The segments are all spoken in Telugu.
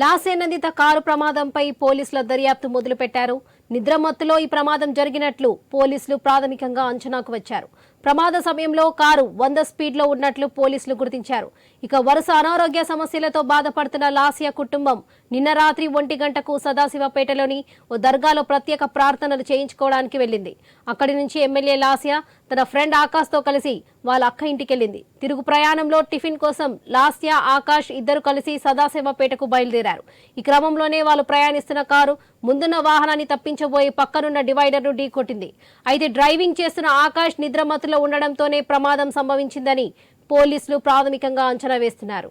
లాసేనందిత కారు ప్రమాదంపై పోలీసుల దర్యాప్తు మొదలుపెట్టారు. నిద్రమత్తులో ఈ ప్రమాదం జరిగినట్లు పోలీసులు ప్రాథమికంగా అంచనాకు వచ్చారు. ప్రమాద సమయంలో కారు వంద స్పీడ్లో ఉన్నట్లు పోలీసులు గుర్తించారు. ఇక వరుస అనారోగ్య సమస్యలతో బాధపడుతున్న లాసియా కుటుంబం నిన్న రాత్రి ఒంటి గంటకు సదాశివపేటలోని ఓ దర్గాలో ప్రత్యేక ప్రార్థనలు చేయించుకోవడానికి వెళ్ళింది. అక్కడి నుంచి ఎమ్మెల్యే లాసియా తన ఫ్రెండ్ ఆకాష్తో కలిసి వాళ్ళ అక్క ఇంటికెళ్ళింది. తిరుగు ప్రయాణంలో టిఫిన్ కోసం లాస్యా ఆకాష్ ఇద్దరు కలిసి సదాశివపేటకు బయలుదేరారు. ఈ క్రమంలోనే వాళ్ళు ప్రయాణిస్తున్న కారు ముందున్న వాహనాన్ని తప్పించబోయి పక్కనున్న డివైడర్ను ఢీకొట్టింది. అయితే డ్రైవింగ్ చేస్తున్న ఆకాష్ నిద్రమత్తులో ఉండడంతోనే ప్రమాదం సంభవించిందని పోలీసులు ప్రాథమికంగా అంచనా వేస్తున్నారు.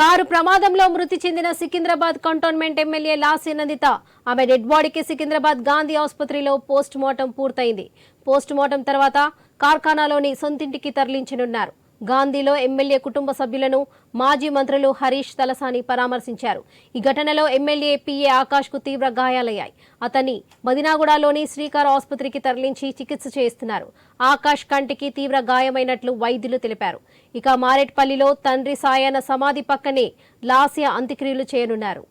కారు ప్రమాదంలో మృతి చెందిన సికింద్రాబాద్ కంటోన్మెంట్ ఎమ్మెల్యే లాసి నందిత. ఆమె డెడ్ బాడీకి సికింద్రాబాద్ గాంధీ ఆసుపత్రిలో పోస్ట్ మార్టం పూర్తయింది. పోస్ట్ మార్టం తర్వాత కార్ఖానాలోని సొంతింటికి తరలించనున్నారు. గాంధీలో ఎమ్మెల్యే కుటుంబ సభ్యులను మాజీ మంత్రులు హరీష్ తలసాని పరామర్శించారు. ఈ ఘటనలో ఎమ్మెల్యే పిఏ ఆకాష్కు తీవ్ర గాయాలయ్యాయి. అతన్ని మదినాగూడలోని శ్రీకార్ ఆసుపత్రికి తరలించి చికిత్స చేస్తున్నారు ఆకాష్ కంటికి తీవ్ర గాయమైనట్లు వైద్యులు తెలిపారు. ఇక మారేట్పల్లిలో తండ్రి సాయన సమాధి పక్కనే లాస్య అంత్యక్రియలు చేయనున్నారు.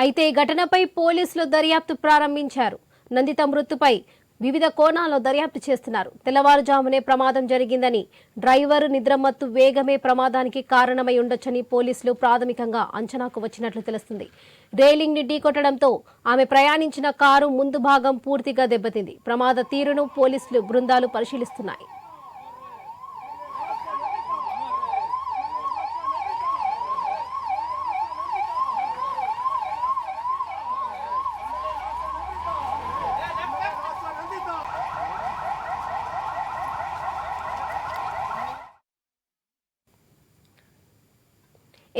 అయితే ఈ ఘటనపై పోలీసులు దర్యాప్తు ప్రారంభించారు. నందిత మృతిపై వివిధ కోణాల్లో దర్యాప్తు చేస్తున్నారు. తెల్లవారుజామునే ప్రమాదం జరిగిందని డ్రైవర్ నిద్రమత్తు వేగమే ప్రమాదానికి కారణమై ఉండొచ్చని పోలీసులు ప్రాథమికంగా అంచనాకు వచ్చినట్లు తెలుస్తుంది. రేలింగ్ని ఢీకొట్టడంతో ఆమె ప్రయాణించిన కారు ముందు భాగం పూర్తిగా దెబ్బతింది. ప్రమాద తీరును పోలీసులు బృందాలు పరిశీలిస్తున్నాయి.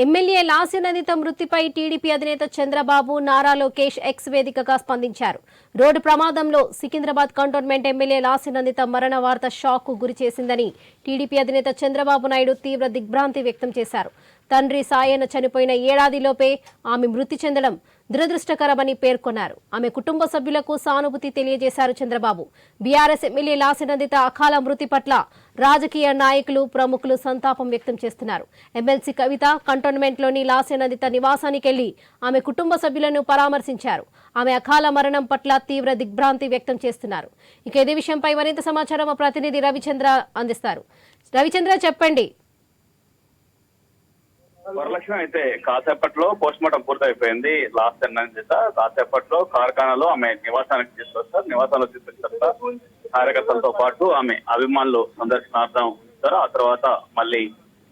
ఎమ్మెల్యే లాస్యనందిత మృతిపై టీడీపీ అధినేత చంద్రబాబు నారా లోకేష్ ఎక్స్ వేదికగా స్పందించారు. రోడ్డు ప్రమాదంలో సికింద్రాబాద్ కంటోన్మెంట్ ఎమ్మెల్యే లాస్యనందిత మరణ వార్త షాక్కు గురి చేసిందని టీడీపీ అధినేత చంద్రబాబు నాయుడు తీవ్ర దిగ్భ్రాంతి వ్యక్తం చేశారు. తండ్రి సాయన చనిపోయిన ఏడాదిలోపే ఆమె మృతి చెందడం దురదృష్టకరమని పేర్కొన్నారు. ఆమె కుటుంబ సభ్యులకు సానుభూతి తెలియజేశారు చంద్రబాబు. బీఆర్ఎస్ ఎమ్మెల్యే లాసినందిత అకాల మృతి పట్ల రాజకీయ నాయకులు ప్రముఖులు సంతాపం వ్యక్తం చేస్తున్నారు. ఎమ్మెల్సీ కవిత కంటోన్మెంట్లోని లాసినందిత నివాసానికి వెళ్ళి ఆమె కుటుంబ సభ్యులను పరామర్శించారు. ఆమె అకాల మరణం పట్ల తీవ్ర దిగ్భ్రాంతి వ్యక్తం చేస్తున్నారు. ఇక ఇదే విషయంపై మరింత సమాచారం ప్రతినిధి రవిచంద్ర అందిస్తారు. రవిచంద్ర చెప్పండి. వరలక్ష్మి అయితే కాసేపట్లో పోస్ట్ మార్టం పూర్తయిపోయింది. లాస్ట్ అన్నంత కాసేపట్లో కార్ఖానాలో ఆమె నివాసానికి తీసుకొస్తారు. నివాసంలో తీసుకొచ్చిన కార్యకర్తలతో పాటు ఆమె అభిమానులు సందర్శనార్థం ఉంటారు ఆ తర్వాత మళ్ళీ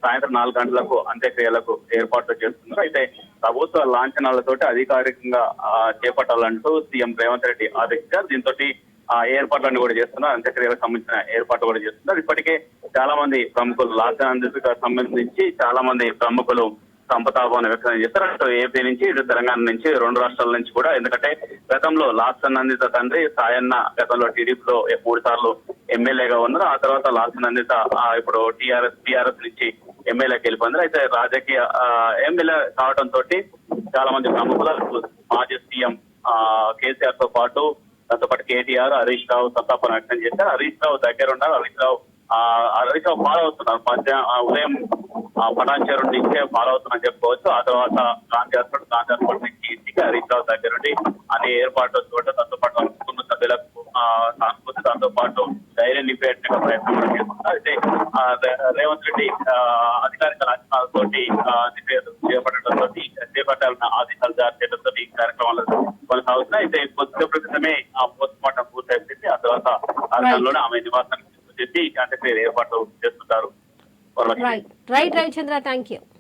సాయంత్రం నాలుగు గంటలకు అంత్యక్రియలకు ఏర్పాట్లు చేస్తున్నారు. అయితే ప్రభుత్వ లాంఛనాలతోటి అధికారికంగా చేపట్టాలంటూ సీఎం రేవంత్ రెడ్డి ఆదేశించారు. దీంతో ఆ ఏర్పాట్లన్నీ కూడా చేస్తున్నారు. అంత్యక్రియలకు సంబంధించిన ఏర్పాట్లు కూడా చేస్తున్నారు. ఇప్పటికే చాలా మంది ప్రముఖులు లాక్డౌన్ సంబంధించి చాలా మంది ప్రముఖులు సంపతాభావం వ్యక్తం చేస్తారు అటు ఏపీ నుంచి ఇటు తెలంగాణ నుంచి రెండు రాష్ట్రాల నుంచి కూడా. ఎందుకంటే గతంలో లాస్ట్ నందిత తండ్రి సాయన్న గతంలో టీడీపీలో మూడు సార్లు ఎమ్మెల్యేగా ఉన్నారు. ఆ తర్వాత లాస్ట్ నందిత ఆ, ఇప్పుడు టీఆర్ఎస్ టీఆర్ఎస్ నుంచి ఎమ్మెల్యేకి వెళ్ళిపోయింది. అయితే రాజకీయ ఎమ్మెల్యే కావడంతో తోటి చాలా మంది ప్రముఖులు మాజీ సీఎం కేసీఆర్తో పాటు దాంతో పాటు కేటీఆర్ హరీష్ రావు సంతాపం వ్యక్తం చేశారు. హరీష్ రావు దగ్గర ఉన్నారు. హరీష్ రావు హరీష్ రావు ఫాలో అవుతున్నారు. మధ్యాహ్నం ఉదయం పటాన్చేరు నుంచే ఫాలో అవుతున్నారని చెప్పుకోవచ్చు. ఆ తర్వాత గాంధీ హాస్పిటల్ గాంధీ హాస్పిటల్ నుంచి ఇంటికి హరీష్ రావు దగ్గర నుండి అన్ని ఏర్పాటు చూడటం దాంతో పాటు కుటుంబ సభ్యులకు సానుభూతి దాంతో పాటు ధైర్యం నింపేట ప్రయత్నం చేస్తున్నారు. అయితే రేవంత్ రెడ్డి అధికారిక లక్షణాలతో చేపట్టడంతో చేపట్టాలన్న ఆదేశాలు జారీ చేయడంతో ఈ కార్యక్రమాలు కొనసాగుతున్నాయి. అయితే కొద్దిగా ప్రస్తుతమే ప్రాంతాల్లోనే ఆమె నివాసానికి చెప్పి కాంటాక్ట్ ఏర్పాటు చేస్తుంటారు right right Chandra thank you